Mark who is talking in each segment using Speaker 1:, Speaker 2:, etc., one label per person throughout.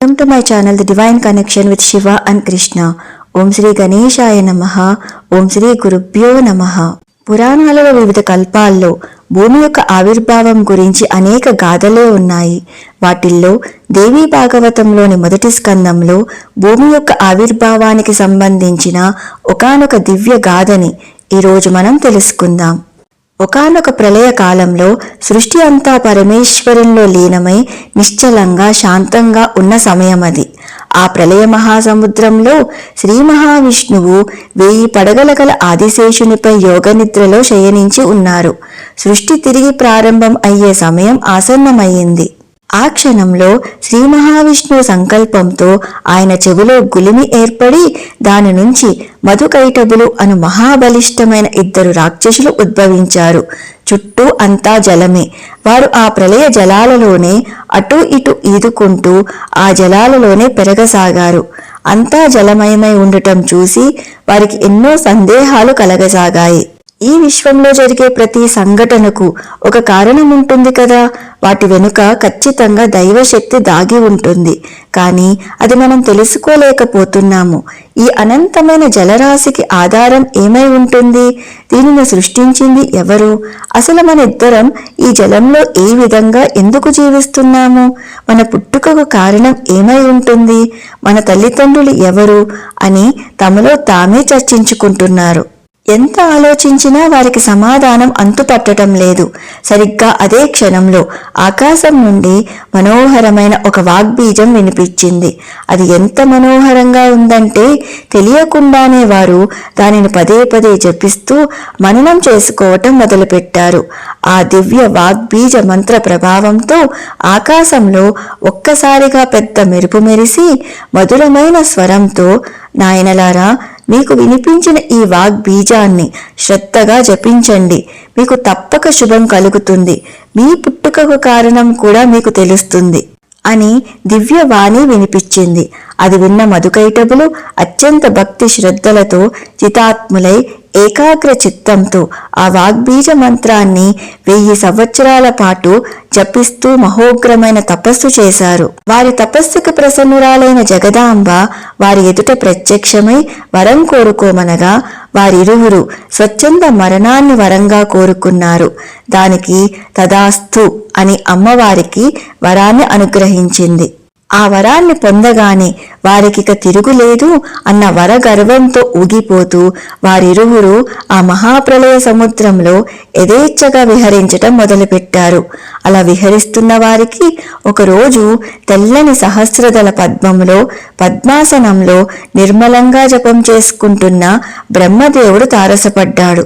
Speaker 1: Welcome to my channel the divine connection with Shiva and Krishna ఓం శ్రీ గణేశాయ నమ. ఓం శ్రీ గురుభ్యో నమ. పురాణాలలో వివిధ కల్పాల్లో భూమి యొక్క ఆవిర్భావం గురించి అనేక గాథలే ఉన్నాయి. వాటిల్లో దేవీ భాగవతంలోని మొదటి స్కందంలో భూమి యొక్క ఆవిర్భావానికి సంబంధించిన ఒకానొక దివ్య గాథని ఈరోజు మనం తెలుసుకుందాం. ఒకానొక ప్రళయ కాలంలో సృష్టి అంతా పరమేశ్వరంలో లీనమై నిశ్చలంగా శాంతంగా ఉన్న సమయం అది ఆ ప్రళయ మహాసముద్రంలో శ్రీ మహావిష్ణువు వెయ్యి పడగల గల ఆదిశేషునిపై యోగనిద్రలో శయనించి ఉన్నారు. సృష్టి తిరిగి ప్రారంభం అయ్యే సమయం ఆసన్నమయ్యింది. ఆ క్షణంలో శ్రీ మహావిష్ణువు సంకల్పంతో ఆయన చెవిలో గులిమి ఏర్పడి దాని నుంచి మధుకైటబులు అను మహాబలిష్టమైన ఇద్దరు రాక్షసులు ఉద్భవించారు. చుట్టూ అంతా జలమే. వారు ఆ ప్రళయ జలాలలోనే అటు ఇటు ఈదుకుంటూ ఆ జలాలలోనే పెరగసాగారు. అంతా జలమయమై ఉండటం చూసి వారికి ఎన్నో సందేహాలు కలగసాగాయి. ఈ విశ్వంలో జరిగే ప్రతి సంఘటనకు ఒక కారణం ఉంటుంది కదా. వాటి వెనుక ఖచ్చితంగా దైవశక్తి దాగి ఉంటుంది. కానీ అది మనం తెలుసుకోలేకపోతున్నాము. ఈ అనంతమైన జలరాశికి ఆధారం ఏమై ఉంటుంది? దీనిని సృష్టించింది ఎవరు? అసలు మన ఇద్దరం ఈ జలంలో ఏ విధంగా ఎందుకు జీవిస్తున్నాము? మన పుట్టుకకు కారణం ఏమై ఉంటుంది? మన తల్లిదండ్రులు ఎవరు అని తమలో తామే చర్చించుకుంటున్నారు. ఎంత ఆలోచించినా వారికి సమాధానం అంతుపట్టడం లేదు. సరిగ్గా అదే క్షణంలో ఆకాశం నుండి మనోహరమైన ఒక వాగ్బీజం వినిపించింది. అది ఎంత మనోహరంగా ఉందంటే తెలియకుండానే వారు దానిని పదే పదే జపిస్తూ మననం చేసుకోవటం మొదలుపెట్టారు. ఆ దివ్య వాగ్బీజ మంత్ర ప్రభావంతో ఆకాశంలో ఒక్కసారిగా పెద్ద మెరుపు మెరిసి మధురమైన స్వరంతో నాయనలారా మీకు వినిపించిన ఈ వాగ్బీజాన్ని శ్రద్ధగా జపించండి. మీకు తప్పక శుభం కలుగుతుంది. మీ పుట్టుకకు కారణం కూడా మీకు తెలుస్తుంది. అని దివ్య వాణి వినిపించింది. అది విన్న మధుకైటబులు అత్యంత భక్తి శ్రద్ధలతో చితాత్ములై ఏకాగ్ర చిత్తంతో ఆ వాగ్బీజ మంత్రాన్ని వెయ్యి సంవత్సరాల పాటు జపిస్తూ మహోగ్రమైన తపస్సు చేశారు. వారి తపస్సుకు ప్రసన్నురాలైన జగదాంబ వారి ఎదుట ప్రత్యక్షమై వరం కోరుకోమనగా వారిరువురు స్వచ్ఛంద మరణాన్ని వరంగా కోరుకున్నారు. దానికి తదాస్తు అని అమ్మవారికి వరాన్ని అనుగ్రహించింది. ఆ వరాన్ని పొందగానే వారికిక తిరుగులేదు అన్న వర గర్వంతో ఊగిపోతూ వారిరువురు ఆ మహాప్రలయ సముద్రంలో యథేచ్ఛగా విహరించటం మొదలుపెట్టారు. అలా విహరిస్తున్న వారికి ఒకరోజు తెల్లని సహస్రదళ పద్మంలో పద్మాసనంలో నిర్మలంగా జపం చేసుకుంటున్న బ్రహ్మదేవుడు తారసపడ్డాడు.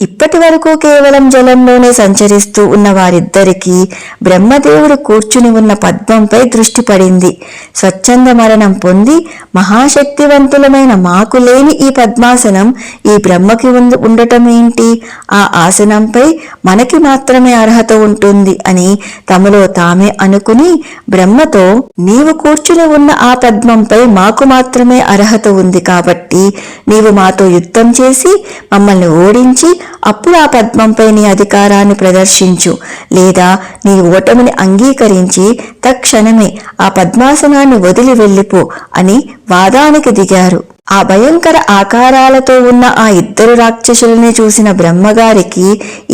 Speaker 1: ఇప్పటి వరకు కేవలం జలంలోనే సంచరిస్తూ ఉన్న వారిద్దరికీ బ్రహ్మదేవుడు కూర్చుని ఉన్న పద్మంపై దృష్టి పడింది. స్వచ్ఛంద మరణం పొంది మహాశక్తివంతులమైన మాకు లేని ఈ పద్మాసనం ఈ బ్రహ్మకి ఉంద ఉండటం ఏంటి? ఆ ఆసనంపై మనకి మాత్రమే అర్హత ఉంటుంది అని తమలో తామే అనుకుని బ్రహ్మతో నీవు కూర్చుని ఉన్న ఆ పద్మంపై మాకు మాత్రమే అర్హత ఉంది కాబట్టి నీవు మాతో యుద్ధం చేసి మమ్మల్ని ఓడించి అప్పుడు ఆ పద్మంపై నీ అధికారాన్ని ప్రదర్శించు లేదా నీ ఓటమిని అంగీకరించి తక్షణమే ఆ పద్మాసనాన్ని వదిలి వెళ్ళిపో అని వాదానికి దిగారు. ఆ భయంకర ఆకారాలతో ఉన్న ఆ ఇద్దరు రాక్షసుల్ని చూసిన బ్రహ్మగారికి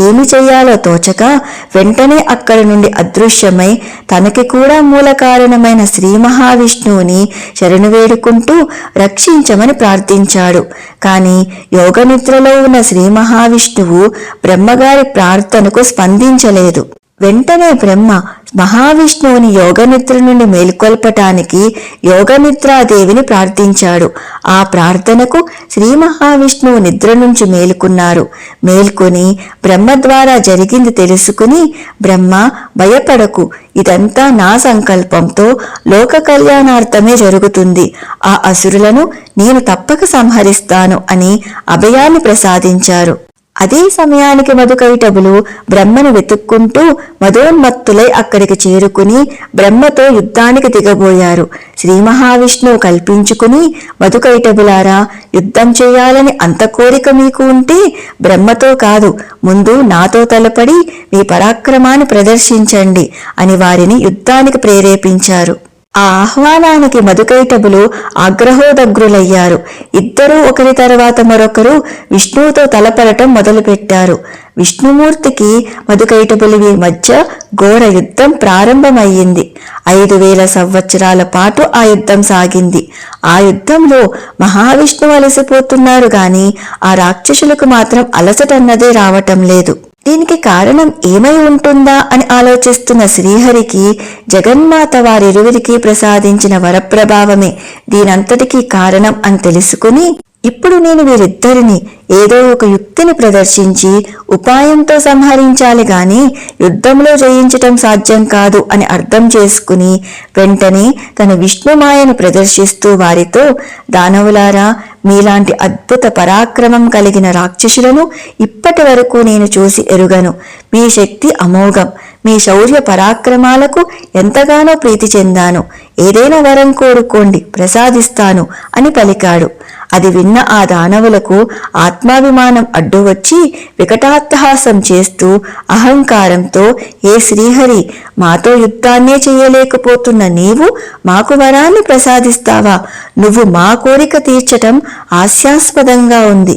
Speaker 1: ఏమి చెయ్యాలో తోచక వెంటనే అక్కడి నుండి అదృశ్యమై తనకి కూడా మూల కారణమైన శ్రీ మహావిష్ణువుని శరణు వేడుకుంటూ రక్షించమని ప్రార్థించాడు. కానీ యోగనిద్రలో ఉన్న శ్రీ మహావిష్ణువు బ్రహ్మగారి ప్రార్థనకు స్పందించలేదు. వెంటనే బ్రహ్మ మహావిష్ణువుని యోగనిద్ర నుండి మేల్కొల్పటానికి యోగనిద్రాదేవిని ప్రార్థించాడు. ఆ ప్రార్థనకు శ్రీ మహావిష్ణువు నిద్ర నుంచి మేలుకున్నారు. మేల్కొని బ్రహ్మ ద్వారా జరిగింది తెలుసుకుని బ్రహ్మ భయపడకు. ఇదంతా నా సంకల్పంతో లోక కళ్యాణార్థమే జరుగుతుంది. ఆ అసురులను నేను తప్పక సంహరిస్తాను అని అభయాన్ని ప్రసాదించారు. అదే సమయానికి మధుకైటబులు బ్రహ్మను వెతుక్కుంటూ మధోన్మత్తులై అక్కడికి చేరుకుని బ్రహ్మతో యుద్ధానికి దిగబోయారు. శ్రీ మహావిష్ణువు కల్పించుకుని మధుకైటబులారా యుద్ధం చేయాలని అంత కోరిక మీకు ఉంటే బ్రహ్మతో కాదు ముందు నాతో తలపడి మీ పరాక్రమాన్ని ప్రదర్శించండి అని వారిని యుద్ధానికి ప్రేరేపించారు. ఆ ఆహ్వానానికి మధుకైటబులు ఆగ్రహోదగ్రులయ్యారు. ఇద్దరూ ఒకరి తర్వాత మరొకరు విష్ణువుతో తలపడటం మొదలుపెట్టారు. విష్ణుమూర్తికి మధుకైటబులి మధ్య ఘోర యుద్ధం ప్రారంభమయ్యింది. ఐదు వేల సంవత్సరాల పాటు ఆ యుద్ధం సాగింది. ఆ యుద్ధంలో మహావిష్ణువు అలసిపోతున్నారు గాని ఆ రాక్షసులకు మాత్రం అలసటన్నదే రావటం లేదు. దీనికి కారణం ఏమై ఉంటుందా అని ఆలోచిస్తున్న శ్రీహరికి జగన్మాత వారిరువురికి ప్రసాదించిన వరప్రభావమే. దీనంతటికీ కారణం అని తెలుసుకుని ఇప్పుడు నేను వీరిద్దరిని ఏదో ఒక యుక్తిని ప్రదర్శించి ఉపాయంతో సంహరించాలి గాని యుద్ధంలో జయించటం సాధ్యం కాదు అని అర్థం చేసుకుని వెంటనే తన విష్ణుమాయను ప్రదర్శిస్తూ వారితో దానవులారా మీలాంటి అద్భుత పరాక్రమం కలిగిన రాక్షసులను ఇప్పటి వరకు నేను చూసి ఎరుగను. మీ శక్తి అమోఘం. మీ శౌర్య పరాక్రమాలకు ఎంతగానో ప్రీతి చెందాను. ఏదైనా వరం కోరుకోండి ప్రసాదిస్తాను అని పలికాడు. అది విన్న ఆ దానవులకు ఆత్మాభిమానం అడ్డు వచ్చి వికటాత్తహాసం చేస్తూ అహంకారంతో ఏ శ్రీహరి మాతో యుద్ధాన్నే చేయలేకపోతున్న నీవు మాకు వరాన్ని ప్రసాదిస్తావా? నువ్వు మా కోరిక తీర్చటం హాస్యాస్పదంగా ఉంది.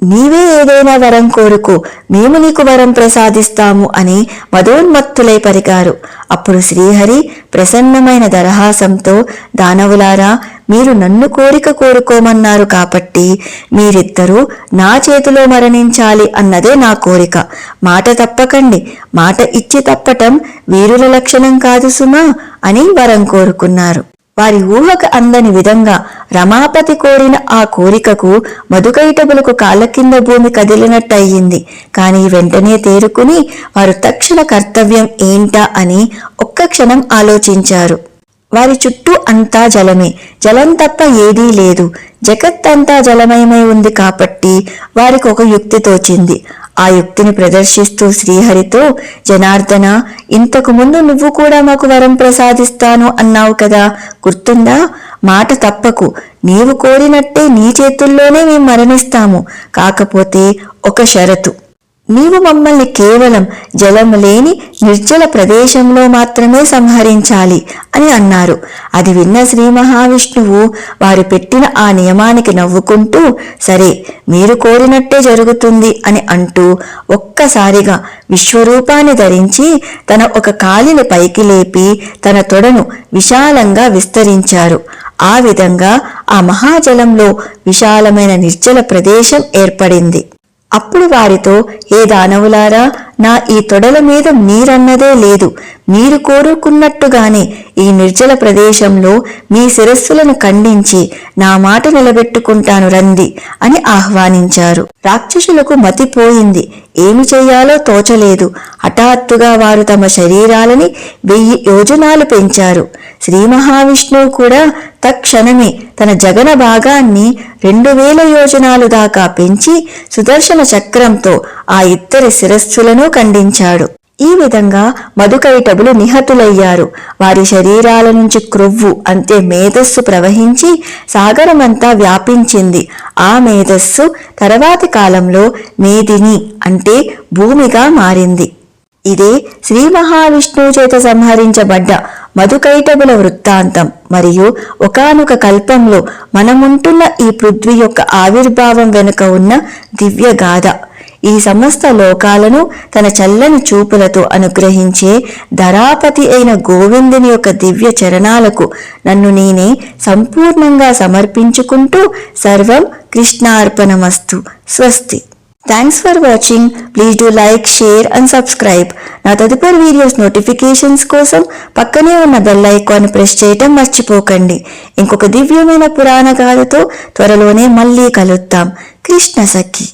Speaker 1: నీవే ఏదైనా వరం కోరుకు మేము నీకు వరం ప్రసాదిస్తాము అని మదోన్మత్తులై పరికారు అప్పుడు శ్రీహరి ప్రసన్నమైన దరహాసంతో దానవులారా మీరు నన్ను కోరిక కోరుకోమన్నారు కాబట్టి మీరిద్దరూ నా చేతిలో మరణించాలి అన్నదే నా కోరిక. మాట తప్పకండి. మాట ఇచ్చి తప్పటం వీరుల లక్షణం కాదు సుమా అని వరం కోరుకున్నారు. వారి ఊహకు అందని విధంగా రమాపతి కోరిన ఆ కోరికకు మధుకైటబులకు కాళ్ళ కింద భూమి కదిలినట్టయింది. కానీ వెంటనే తేరుకుని వారు తక్షణ కర్తవ్యం ఏంటా అని ఒక్క క్షణం ఆలోచించారు. వారి చుట్టూ అంతా జలమే. జలం తప్ప ఏదీ లేదు. జగత్ అంతా జలమయమై ఉంది కాబట్టి వారికి ఒక యుక్తి తోచింది. ఆ యుక్తిని ప్రదర్శిస్తూ శ్రీహరితో జనార్దన ఇంతకు ముందు నువ్వు కూడా మాకు వరం ప్రసాదిస్తాను అన్నావు కదా. గుర్తుందా? మాట తప్పకు. నీవు కోరినట్టే నీ చేతుల్లోనే మేము మరణిస్తాము. కాకపోతే ఒక షరతు. నీవు మమ్మల్ని కేవలం జలము లేని నిర్జల ప్రదేశంలో మాత్రమే సంహరించాలి అని అన్నారు. అది విన్న శ్రీ మహావిష్ణువు వారు పెట్టిన ఆ నియమానికి నవ్వుకుంటూ సరే మీరు కోరినట్టే జరుగుతుంది అని అంటూ ఒక్కసారిగా విశ్వరూపాన్ని ధరించి తన ఒక కాలిని పైకి లేపి తన తొడను విశాలంగా విస్తరించారు. ఆ విధంగా ఆ మహాజలంలో విశాలమైన నిర్జల ప్రదేశం ఏర్పడింది. అప్పుడు వారితో ఏ దానవులారా నా ఈ తొడల మీద మీరన్నదే లేదు. మీరు కోరుకున్నట్టుగానే ఈ నిర్జల ప్రదేశంలో మీ శిరస్సులను ఖండించి నా మాట నిలబెట్టుకుంటాను రంది అని ఆహ్వానించారు. రాక్షసులకు మతిపోయింది ఏమి చేయాలో తోచలేదు. హఠాత్తుగా వారు తమ శరీరాలని వెయ్యి యోజనాలు పెంచారు. శ్రీ మహావిష్ణువు కూడా తక్షణమే తన జగన భాగాన్ని రెండు వేల యోజనాలు దాకా పెంచి సుదర్శన చక్రంతో ఆ ఇద్దరి శిరస్సులను ఖండించాడు. ఈ విధంగా మధుకైటబులు నిహతులయ్యారు. వారి శరీరాల నుంచి క్రొవ్వు అంతే మేధస్సు ప్రవహించి సాగరమంతా వ్యాపించింది. ఆ మేధస్సు తర్వాతి కాలంలో మేదిని అంటే భూమిగా మారింది. ఇదే శ్రీ మహావిష్ణువు చేత సంహరించబడ్డ మధుకైటబుల వృత్తాంతం. మరియు ఒకానొక కల్పంలో మనముంటున్న ఈ పృథ్వీ యొక్క ఆవిర్భావం వెనుక ఉన్న దివ్య గాథ ఈ సమస్త లోకాలను తన చల్లని చూపులతో అనుగ్రహించే ధరాపతి అయిన గోవిందుని యొక్క దివ్య చరణాలకు నన్ను నేనే సంపూర్ణంగా సమర్పించుకుంటూ సర్వం కృష్ణార్పణమస్తు. స్వస్తి. Thanks for watching please do like share and subscribe నా తదుపరి వీడియోస్ నోటిఫికేషన్స్ కోసం పక్కనే ఉన్న బెల్ ఐకాన్ ప్రెస్ చేయటం మర్చిపోకండి. ఇంకొక దివ్యమైన పురాణ గాథతో త్వరలోనే మళ్ళీ కలుద్దాం. కృష్ణ సఖి.